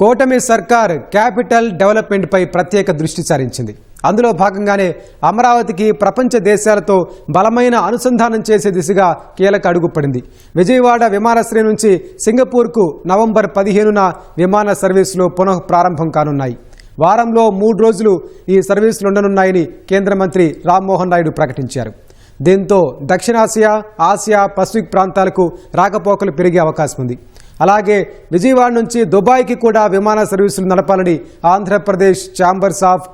కూటమి సర్కార్ క్యాపిటల్ డెవలప్మెంట్పై ప్రత్యేక దృష్టి సారించింది. అందులో భాగంగానే అమరావతికి ప్రపంచ దేశాలతో బలమైన అనుసంధానం చేసే దిశగా కీలక అడుగు పడింది విజయవాడ విమానాశ్రయం నుంచి సింగపూర్కు నవంబర్ పదిహేనున విమాన సర్వీసులు పునః ప్రారంభం కానున్నాయి. వారంలో మూడు రోజులు ఈ సర్వీసులు ఉండనున్నాయని కేంద్ర మంత్రి రామ్మోహన్ నాయుడు ప్రకటించారు. దీంతో దక్షిణాసియా ఆసియా పసిఫిక్ ప్రాంతాలకు రాకపోకలు పెరిగే అవకాశం ఉంది అలాగే విజయవాడ నుంచి దుబాయ్కి కూడా విమాన సర్వీసులు నడపాలని Andhra Pradesh chambers of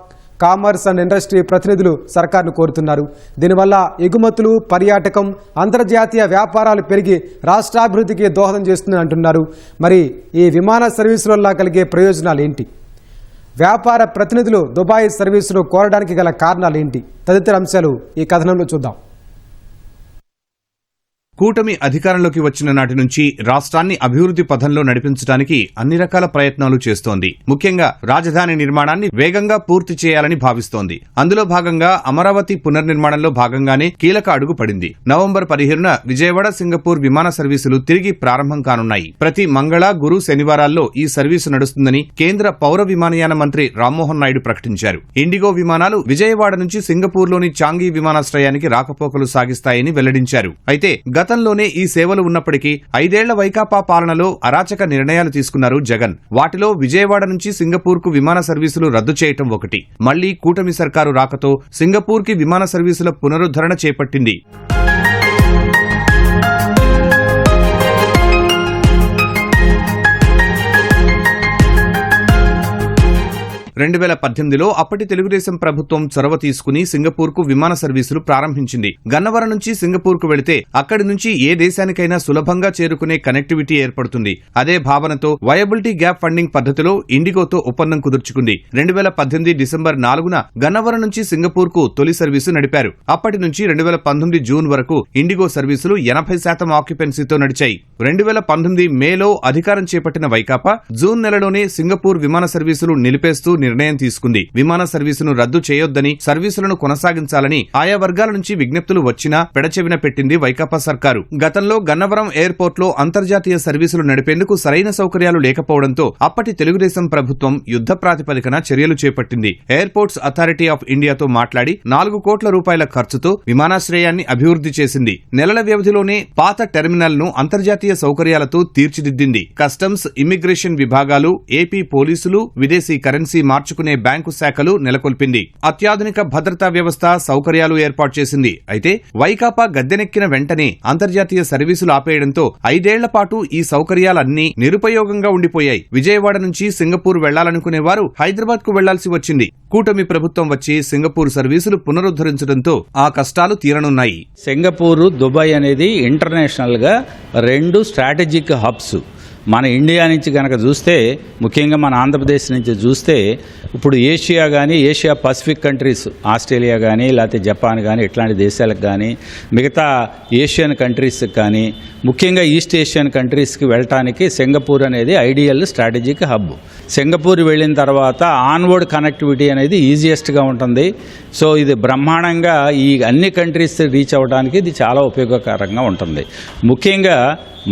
commerce and industry ప్రతినిధులు సర్కార్ను కోరుతున్నారు. దీనివల్ల ఎగుమతులు పర్యాటకం అంతర్జాతీయ వ్యాపారాలు పెరిగి రాష్ట్రాభివృద్ధికి దోహదం చేస్తుందని అంటున్నారు. మరి ఈ విమాన సర్వీసుల వల్ల కలిగే ప్రయోజనాలు ఏంటి? వ్యాపార ప్రతినిధులు దుబాయ్ సర్వీసులు కోరడానికి గల కారణాలు ఏంటి? తదితర అంశాలు ఈ కథనంలో చూద్దాం. కూటమి అధికారంలోకి వచ్చిన నాటి నుంచి రాష్ట్రాన్ని అభివృద్ధి పథంలో నడిపించడానికి అన్ని రకాల ప్రయత్నాలు చేస్తోంది. ముఖ్యంగా రాజధాని నిర్మాణాన్ని వేగంగా పూర్తి చేయాలని భావిస్తోంది. అందులో భాగంగా అమరావతి పునర్నిర్మాణంలో భాగంగానే కీలక అడుగు పడింది. నవంబర్ పదిహేనున విజయవాడ సింగపూర్ విమాన సర్వీసులు తిరిగి ప్రారంభం కానున్నాయి. ప్రతి మంగళ గురు శనివారాల్లో ఈ సర్వీసు నడుస్తుందని కేంద్ర పౌర విమానయాన మంత్రి రామ్మోహన్ నాయుడు ప్రకటించారు. ఇండిగో విమానాలు విజయవాడ నుంచి సింగపూర్లోని చాంగీ విమానాశ్రయానికి రాకపోకలు సాగిస్తాయని వెల్లడించారు. అయితే గతంలోనే ఈ సేవలు ఉన్నప్పటికీ ఐదేళ్ళ వైకాపా పాలనలో అరాచక నిర్ణయాలు తీసుకున్నారు జగన్. వాటిలో విజయవాడ నుంచి సింగపూర్కు విమాన సర్వీసులు రద్దు చేయటం ఒకటి. మళ్ళీ కూటమి సర్కారు రాకతో సింగపూర్కి విమాన సర్వీసుల పునరుద్ధరణ చేపట్టింది. రెండు వేల పద్దెనిమిదిలో అప్పటి తెలుగుదేశం ప్రభుత్వం చొరవ తీసుకుని సింగపూర్కు విమాన సర్వీసులు ప్రారంభించింది. గన్నవరం నుంచి సింగపూర్కు వెళితే అక్కడి నుంచి ఏ దేశానికైనా సులభంగా చేరుకునే కనెక్టివిటీ ఏర్పడుతుంది. అదే భావనతో వయబిలిటీ గ్యాప్ ఫండింగ్ పద్ధతిలో ఇండిగోతో ఒప్పందం కుదుర్చుకుంది. రెండు వేల పద్దెనిమిది డిసెంబర్ నాలుగున గన్నవరం నుంచి సింగపూర్కు తొలి సర్వీసు నడిపారు. అప్పటి నుంచి రెండు వేల పంతొమ్మిది జూన్ వరకు ఇండిగో సర్వీసులు ఎనభై శాతం ఆక్యుపెన్సీతో నడిచాయి. రెండు వేల పంతొమ్మిది మేలో అధికారం చేపట్టిన వైకాపా జూన్ నెలలోనే సింగపూర్ విమాన సర్వీసులు నిలిపేస్తూ నిర్ణయం తీసుకుంది. విమాన సర్వీసును రద్దు చేయొద్దని సర్వీసులను కొనసాగించాలని ఆయా వర్గాల నుంచి విజ్ఞప్తులు వచ్చినా పెడచెవిన పెట్టింది వైకాపా సర్కారు. గతంలో గన్నవరం ఎయిర్పోర్ట్లో అంతర్జాతీయ సర్వీసులు నడిపేందుకు సరైన సౌకర్యాలు లేకపోవడంతో అప్పటి తెలుగుదేశం ప్రభుత్వం యుద్ధ ప్రాతిపదికన చర్యలు చేపట్టింది. ఎయిర్పోర్ట్స్ అథారిటీ ఆఫ్ ఇండియాతో మాట్లాడి నాలుగు కోట్ల రూపాయల ఖర్చుతో విమానాశ్రయాన్ని అభివృద్ధి చేసింది. నెలల వ్యవధిలోనే పాత టెర్మినల్ను అంతర్జాతీయ సౌకర్యాలతో తీర్చిదిద్దింది. కస్టమ్స్ ఇమ్మిగ్రేషన్ విభాగాలు ఏపీ పోలీసులు విదేశీ కరెన్సీ మార్చుకునే బ్యాంకు శాఖలు నెలకొల్పింది. అత్యాధునిక భద్రతా వ్యవస్థ సౌకర్యాలు ఏర్పాటు చేసింది. అయితే వైకాపా గద్దెనెక్కిన వెంటనే అంతర్జాతీయ సర్వీసులు ఆపేయడంతో ఐదేళ్ళ పాటు ఈ సౌకర్యాలన్నీ నిరుపయోగంగా ఉండిపోయాయి. విజయవాడ నుంచి సింగపూర్ వెళ్ళాలనుకునే వారు హైదరాబాద్కు వెళ్ళాల్సి వచ్చింది. కూటమి ప్రభుత్వం వచ్చి సింగపూర్ సర్వీసులు పునరుద్ధరించడంతో ఆ కష్టాలు తీరనున్నాయి. సింగపూర్ దుబాయ్ అనేది ఇంటర్నేషనల్గా రెండు స్ట్రాటజిక్ హబ్స్. మన ఇండియా నుంచి కనుక చూస్తే ముఖ్యంగా మన ఆంధ్రప్రదేశ్ నుంచి చూస్తే ఇప్పుడు ఏషియా కానీ ఏషియా పసిఫిక్ కంట్రీస్ ఆస్ట్రేలియా కానీ లేకపోతే జపాన్ కానీ ఇట్లాంటి దేశాలకు కానీ మిగతా ఏషియన్ కంట్రీస్కి కానీ ముఖ్యంగా ఈస్ట్ ఏషియన్ కంట్రీస్కి వెళ్ళటానికి సింగపూర్ అనేది ఐడియల్ స్ట్రాటజిక్ హబ్. సింగపూర్ వెళ్ళిన తర్వాత ఆన్వర్డ్ కనెక్టివిటీ అనేది ఈజియెస్ట్గా ఉంటుంది. సో ఇది బ్రహ్మాండంగా ఈ అన్ని కంట్రీస్ రీచ్ అవ్వడానికి ఇది చాలా ఉపయోగకరంగా ఉంటుంది. ముఖ్యంగా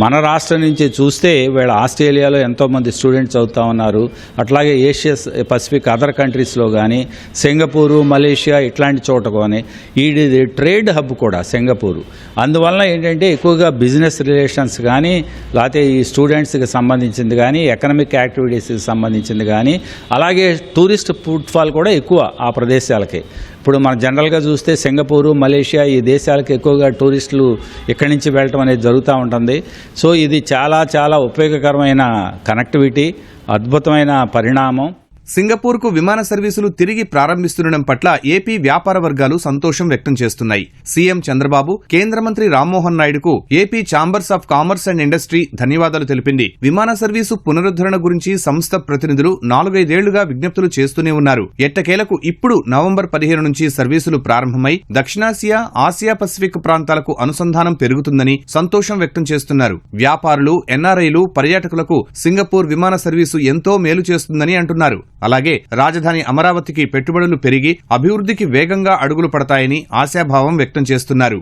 మన రాష్ట్రం నుంచి చూస్తే వీళ్ళ ఆస్ట్రేలియాలో ఎంతోమంది స్టూడెంట్స్ అవుతా ఉన్నారు. అట్లాగే ఏషియా పసిఫిక్ అదర్ కంట్రీస్లో కానీ సింగపూరు మలేషియా ఇట్లాంటి చోట కానీ ఇది ట్రేడ్ హబ్ కూడా సింగపూరు. అందువలన ఏంటంటే ఎక్కువగా బిజినెస్ రిలేషన్స్ కానీ లేకపోతే ఈ స్టూడెంట్స్కి సంబంధించింది కానీ ఎకనామిక్ యాక్టివిటీస్కి సంబంధించింది కానీ అలాగే టూరిస్ట్ ఫుట్ఫాల్ కూడా ఎక్కువ ఆ ప్రదేశాలకి. ఇప్పుడు మనం జనరల్గా చూస్తే సింగపూరు మలేషియా ఈ దేశాలకు ఎక్కువగా టూరిస్టులు ఇక్కడి నుంచి వెళ్ళటం అనేది జరుగుతూ ఉంటుంది. సో ఇది చాలా చాలా ఉపయోగకరమైన కనెక్టివిటీ అద్భుతమైన పరిణామం. సింగపూర్కు విమాన సర్వీసులు తిరిగి ప్రారంభిస్తుండడం పట్ల ఏపీ వ్యాపార వర్గాలు సంతోషం వ్యక్తం చేస్తున్నాయి. సీఎం చంద్రబాబు కేంద్ర మంత్రి రామ్మోహన్ నాయుడుకు AP chambers of commerce and industry ధన్యవాదాలు తెలిపింది. విమాన సర్వీసు పునరుద్ధరణ గురించి సంస్థ ప్రతినిధులు నాలుగైదేళ్ళుగా విజ్ఞప్తులు చేస్తూనే ఉన్నారు. ఎట్టకేలకు ఇప్పుడు నవంబర్ పదిహేను నుంచి సర్వీసులు ప్రారంభమై దక్షిణాసియా ఆసియా పసిఫిక్ ప్రాంతాలకు అనుసంధానం పెరుగుతుందని సంతోషం వ్యక్తం చేస్తున్నారు. వ్యాపారులు ఎన్ఆర్ఐలు పర్యాటకులకు సింగపూర్ విమాన సర్వీసు ఎంతో మేలు చేస్తుందని అంటున్నారు. అలాగే రాజధాని అమరావతికి పెట్టుబడులు పెరిగి అభివృద్ధికి వేగంగా అడుగులు పడతాయని ఆశాభావం వ్యక్తం చేస్తున్నారు.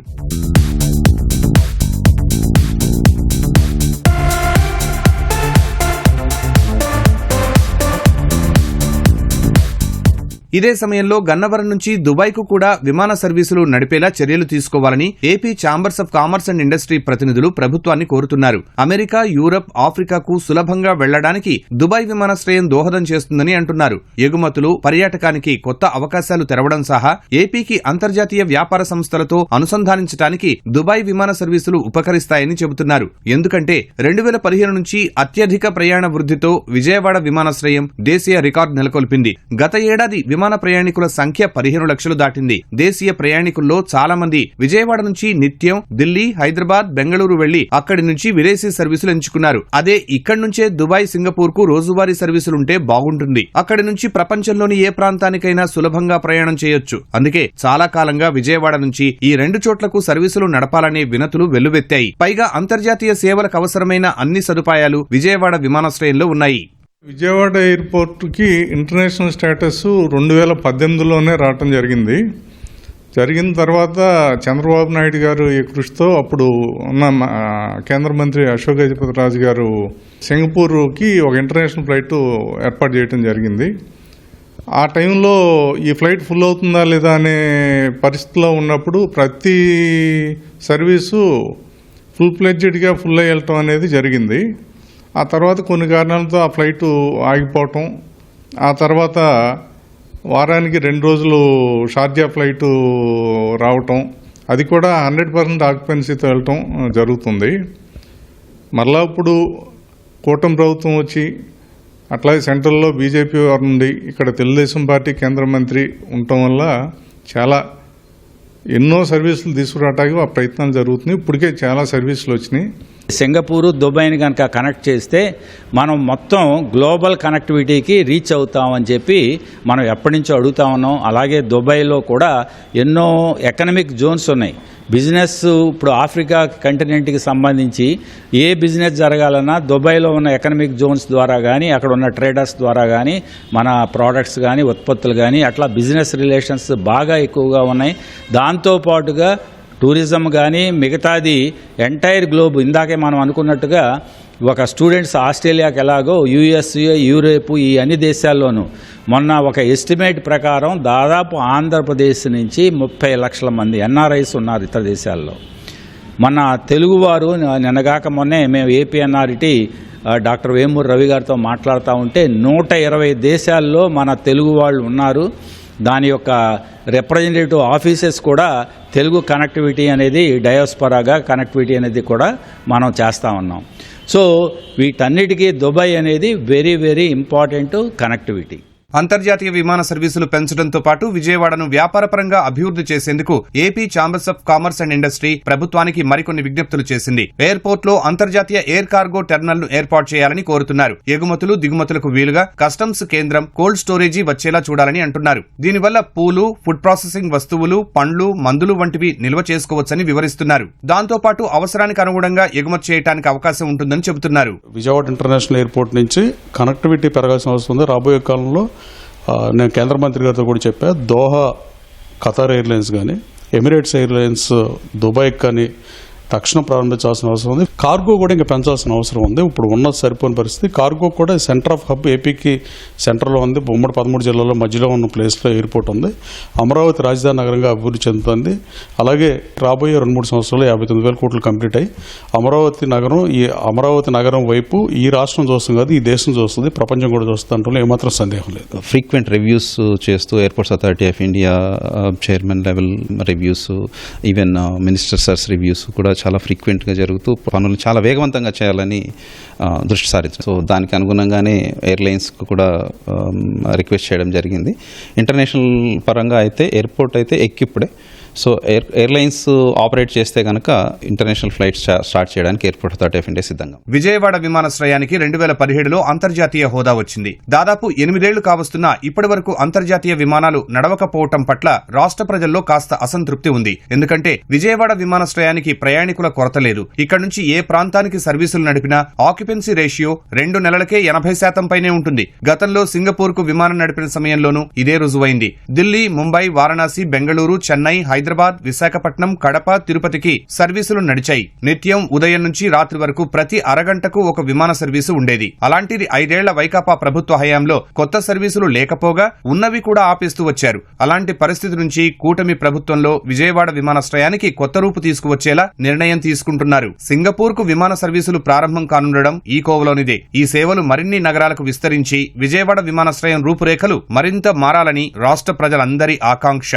ఇదే సమయంలో గన్నవరం నుంచి దుబాయ్కు కూడా విమాన సర్వీసులు నడిపేలా చర్యలు తీసుకోవాలని AP chambers of commerce and industry ప్రతినిధులు ప్రభుత్వాన్ని కోరుతున్నారు. అమెరికా యూరప్ ఆఫ్రికాకు సులభంగా వెళ్ళడానికి దుబాయ్ విమానాశ్రయం దోహదం చేస్తుందని అంటున్నారు. ఎగుమతులు పర్యాటకానికి కొత్త అవకాశాలు తెరవడం సహా ఏపీకి అంతర్జాతీయ వ్యాపార సంస్థలతో అనుసంధానించడానికి దుబాయ్ విమాన సర్వీసులు ఉపకరిస్తాయని చెబుతున్నారు. ఎందుకంటే రెండు వేల పదిహేను నుంచి అత్యధిక ప్రయాణ వృద్ధితో విజయవాడ విమానాశ్రయం దేశీయ రికార్డు నెలకొల్పింది. గత ఏడాది విమాన ప్రయాణికుల సంఖ్య పదిహేను లక్షలు దాటింది. దేశీయ ప్రయాణికుల్లో చాలా మంది విజయవాడ నుంచి నిత్యం ఢిల్లీ హైదరాబాద్ బెంగళూరు వెళ్ళి అక్కడి నుంచి విదేశీ సర్వీసులు ఎంచుకున్నారు. అదే ఇక్కడి నుంచే దుబాయ్ సింగపూర్కు రోజువారీ సర్వీసులుంటే బాగుంటుంది. అక్కడి నుంచి ప్రపంచంలోని ఏ ప్రాంతానికైనా సులభంగా ప్రయాణం చేయొచ్చు. అందుకే చాలా కాలంగా విజయవాడ నుంచి ఈ రెండు చోట్లకు సర్వీసులు నడపాలనే వినతులు వెల్లువెత్తాయి. పైగా అంతర్జాతీయ సేవలకు అవసరమైన అన్ని సదుపాయాలు విజయవాడ విమానాశ్రయంలో ఉన్నాయి. విజయవాడ ఎయిర్పోర్ట్కి ఇంటర్నేషనల్ స్టేటస్ రెండు వేల పద్దెనిమిదిలోనే రావటం జరిగింది. జరిగిన తర్వాత చంద్రబాబు నాయుడు గారు ఈ కృషితో అప్పుడు ఉన్న కేంద్ర మంత్రి అశోక్ గజపతి రాజు గారు సింగపూర్కి ఒక ఇంటర్నేషనల్ ఫ్లైట్ ఏర్పాటు చేయడం జరిగింది. ఆ టైంలో ఈ ఫ్లైట్ ఫుల్ అవుతుందా లేదా అనే పరిస్థితిలో ఉన్నప్పుడు ప్రతి సర్వీసు ఫుల్ ఫ్లెడ్జెడ్గా ఫుల్ అయ్యి వెళ్ళటం అనేది జరిగింది. ఆ తర్వాత కొన్ని కారణాలతో ఆ ఫ్లైట్ ఆగిపోవటం. ఆ తర్వాత వారానికి రెండు రోజులు షార్జా ఫ్లైట్ రావటం. అది కూడా హండ్రెడ్ పర్సెంట్ ఆక్యుపెన్సీతో వెళ్ళటం జరుగుతుంది. మరలా ఇప్పుడు కూటమి ప్రభుత్వం వచ్చి అట్లాగే సెంట్రల్లో బీజేపీ వారి నుండి ఇక్కడ తెలుగుదేశం పార్టీ కేంద్ర మంత్రి ఉండటం వల్ల చాలా ఎన్నో సర్వీసులు తీసుకురావడానికి ఆ ప్రయత్నాలు జరుగుతున్నాయి. ఇప్పటికే చాలా సర్వీసులు వచ్చినాయి. సింగపూరు దుబాయ్ని కనుక కనెక్ట్ చేస్తే మనం మొత్తం గ్లోబల్ కనెక్టివిటీకి రీచ్ అవుతామని చెప్పి మనం ఎప్పటి నుంచో అడుగుతా ఉన్నాం. అలాగే దుబాయ్లో కూడా ఎన్నో ఎకనమిక్ జోన్స్ ఉన్నాయి. బిజినెస్ ఇప్పుడు ఆఫ్రికా కంటినెంట్కి సంబంధించి ఏ బిజినెస్ జరగాలన్నా దుబాయ్లో ఉన్న ఎకనమిక్ జోన్స్ ద్వారా కానీ అక్కడ ఉన్న ట్రేడర్స్ ద్వారా కానీ మన ప్రోడక్ట్స్ కానీ ఉత్పత్తులు కానీ అట్లా బిజినెస్ రిలేషన్స్ బాగా ఎక్కువగా ఉన్నాయి. దాంతోపాటుగా టూరిజం కానీ మిగతాది ఎంటైర్ గ్లోబ్ ఇందాకే మనం అనుకున్నట్టుగా ఒక స్టూడెంట్స్ ఆస్ట్రేలియాకి ఎలాగో యుఎస్ఏ యూరోప్ ఈ అన్ని దేశాల్లోనూ మొన్న ఒక ఎస్టిమేట్ ప్రకారం దాదాపు ఆంధ్రప్రదేశ్ నుంచి ముప్పై లక్షల మంది ఎన్ఆర్ఐస్ ఉన్నారు ఇతర దేశాల్లో. మన తెలుగువారు నిన్నగాక మొన్నే మేము ఏపీఎన్ఆర్టీ డాక్టర్ వేమూరు రవి గారితో మాట్లాడుతూ ఉంటే నూట ఇరవై దేశాల్లో మన తెలుగు వాళ్ళు ఉన్నారు. దాని యొక్క రిప్రజెంటేటివ్ ఆఫీసెస్ కూడా తెలుగు కనెక్టివిటీ అనేది డయోస్పరాగా కనెక్టివిటీ అనేది కూడా మనం చేస్తూ ఉన్నాం. సో వీటన్నిటికీ దుబాయ్ అనేది వెరీ వెరీ ఇంపార్టెంట్ కనెక్టివిటీ అంతర్జాతీయ విమాన సర్వీసులు పెంచడంతో పాటు విజయవాడను వ్యాపారపరంగా అభివృద్ధి చేసేందుకు AP chambers of commerce and industry ప్రభుత్వానికి మరికొన్ని విజ్ఞప్తులు చేసింది. ఎయిర్పోర్ట్లో అంతర్జాతీయ ఎయిర్ కార్గో టెర్మినల్ను ఏర్పాటు చేయాలని కోరుతున్నారు. ఎగుమతులు దిగుమతులకు వీలుగా కస్టమ్స్ కేంద్రం కోల్డ్ స్టోరేజీ వచ్చేలా చూడాలని అంటున్నారు. దీనివల్ల పూలు ఫుడ్ ప్రాసెసింగ్ వస్తువులు పండ్లు మందులు వంటివి నిల్వ చేసుకోవచ్చని వివరిస్తున్నారు. దాంతో పాటు అవసరానికి అనుగుణంగా ఎగుమతి చేయడానికి అవకాశం ఉంటుందని చెబుతున్నారు. విజయవాడ ఇంటర్నేషనల్ ఎయిర్పోర్ట్ నుంచి కనెక్టివిటీ పెరగాల్సిన అవసరం ఉంది. రాబోయే కాలంలో నేను కేంద్ర మంత్రి గారితో కూడా చెప్పా దోహా ఖతార్ ఎయిర్లైన్స్ కానీ ఎమిరేట్స్ ఎయిర్లైన్స్ దుబాయ్ కానీ తక్షణం ప్రారంభించాల్సిన అవసరం ఉంది. కార్గో కూడా ఇంకా పెంచాల్సిన అవసరం ఉంది. ఇప్పుడు ఉన్న సరిపోయిన పరిస్థితి. కార్గో కూడా సెంటర్ ఆఫ్ హబ్ ఏపీకి సెంటర్లో ఉంది. ఉమ్మడి పదమూడు జిల్లాల్లో మధ్యలో ఉన్న ప్లేస్లో ఎయిర్పోర్ట్ ఉంది. అమరావతి రాజధాని నగరంగా అభివృద్ధి చెందుతుంది. అలాగే రాబోయే రెండు మూడు సంవత్సరాలు యాభై తొమ్మిది వేల కోట్లు కంప్లీట్ అయ్యి అమరావతి నగరం ఈ అమరావతి నగరం వైపు ఈ రాష్ట్రం చూస్తుంది కాదు ఈ దేశం చూస్తుంది. ప్రపంచం కూడా చూస్తుంది అంటే ఏమాత్రం సందేహం లేదు. ఫ్రీక్వెంట్ రివ్యూస్ చేస్తూ airports authority of India chairman level reviews even minister sir's reviews కూడా చాలా ఫ్రీక్వెంట్గా జరుగుతూ పనులు చాలా వేగవంతంగా చేయాలని దృష్టి సారించారు. సో దానికి అనుగుణంగానే ఎయిర్లైన్స్కి కూడా రిక్వెస్ట్ చేయడం జరిగింది. ఇంటర్నేషనల్ పరంగా అయితే ఎయిర్పోర్ట్ అయితే ఎక్కిప్పుడే సో ఎయిర్ ఎయిర్లైన్స్ ఆపరేట్ చేస్తే కనుక ఇంటర్నేషనల్ ఫ్లైట్స్ స్టార్ట్ చేయడానికి ఎయిర్పోర్ట్ అథారిటీ ఆఫ్ ఇండియా సిద్ధంగా విజయవాడ విమానాశ్రయానికి రెండు వేల పదిహేడులో అంతర్జాతీయ హోదా వచ్చింది. దాదాపు ఎనిమిదేళ్ళు కావస్తున్న ఇప్పటి వరకు అంతర్జాతీయ విమానాలు నడవకపోవటం పట్ల రాష్ట్ర ప్రజల్లో కాస్త అసంతృప్తి ఉంది. ఎందుకంటే విజయవాడ విమానాశ్రయానికి ప్రయాణికుల కొరత లేదు. ఇక్కడ నుంచి ఏ ప్రాంతానికి సర్వీసులు నడిపినా ఆక్యుపెన్సీ రేషియో రెండు నెలలకే ఎనభై శాతం పైనే ఉంటుంది. గతంలో సింగపూర్కు విమానం నడిపిన సమయంలోనూ ఇదే రుజువైంది. ఢిల్లీ ముంబై వారణాసి బెంగళూరు చెన్నై హైదరాబాద్ హైదరాబాద్ విశాఖపట్నం కడప తిరుపతికి సర్వీసులు నడిచాయి. నిత్యం ఉదయం నుంచి రాత్రి వరకు ప్రతి అరగంటకు ఒక విమాన సర్వీసు ఉండేది. అలాంటిది ఐదేళ్ళ వైకాపా ప్రభుత్వ హయాంలో కొత్త సర్వీసులు లేకపోగా ఉన్నవి కూడా ఆపేస్తూ వచ్చారు. అలాంటి పరిస్థితి నుంచి కూటమి ప్రభుత్వంలో విజయవాడ విమానాశ్రయానికి కొత్త రూపు తీసుకువచ్చేలా నిర్ణయం తీసుకుంటున్నారు. సింగపూర్కు విమాన సర్వీసులు ప్రారంభం కానుండడం ఈ కోవలోనిదే. ఈ సేవలు మరిన్ని నగరాలకు విస్తరించి విజయవాడ విమానాశ్రయం రూపురేఖలు మరింత మారాలని రాష్ట్ర ప్రజలందరి ఆకాంక్ష.